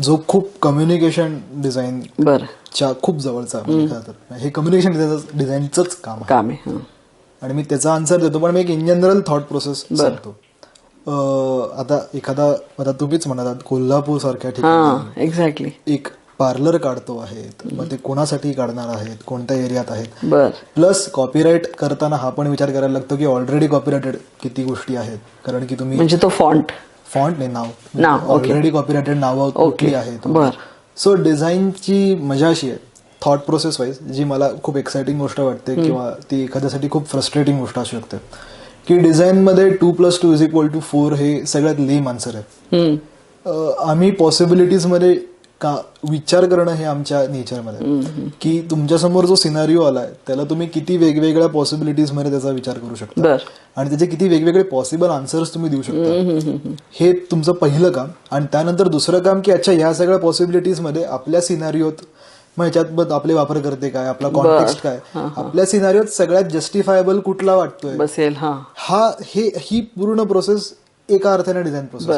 जो खूप communication design च्या खूप जवळचा म्हणजे तर. हे कम्युनिकेशन डिझाईनचंच काम काम आहे. आणि मी त्याचा आन्सर देतो पण मी एक इन जनरल थॉट प्रोसेस सांगतो. आता एखादा आता तुम्हीच म्हणालात कोल्हापूर सारख्या ठिकाणी एक्झॅक्टली एक पार्लर काढतो आहेत मग ते कोणासाठी काढणार आहेत कोणत्या एरियात आहेत? प्लस कॉपीराईट करताना हा पण विचार करायला लागतो की ऑलरेडी कॉपीरायटेड किती गोष्टी आहेत. कारण की तुम्ही म्हणजे तो फॉन्ट फॉन्ट नाही नाव. ऑलरेडी कॉपीरायटेड नावं कुठली आहेत सो डिझाईनची मजा अशी आहे थॉट प्रोसेस वाईज जी मला खूप एक्साइटिंग गोष्ट वाटते किंवा ती एखाद्यासाठी खूप फ्रस्ट्रेटिंग गोष्ट असू शकते. की डिझाईनमध्ये two plus two is equal to four हे सगळ्यात लेम आन्सर आहे. आम्ही पॉसिबिलिटीजमध्ये का विचार करणं हे आमच्या नेचरमध्ये. की तुमच्यासमोर जो सिनारिओ आलाय त्याला तुम्ही किती वेगवेगळ्या पॉसिबिलिटीजमध्ये त्याचा विचार करू शकता. आणि त्याचे किती वेगवेगळे पॉसिबल आन्सर्स तुम्ही देऊ शकता. हे तुमचं पहिलं काम. आणि त्यानंतर दुसरं काम की अच्छा ह्या सगळ्या पॉसिबिलिटीजमध्ये आपल्या सिनारिओत मग ह्याच्यात आपले वापर करते काय आपला कॉन्टेक्स्ट काय आपल्या सिनारिओत सगळ्यात जस्टिफायबल कुठला वाटतोय? बसेल हा. हा हे पूर्ण प्रोसेस एका अर्थाने डिझाईन प्रोसेस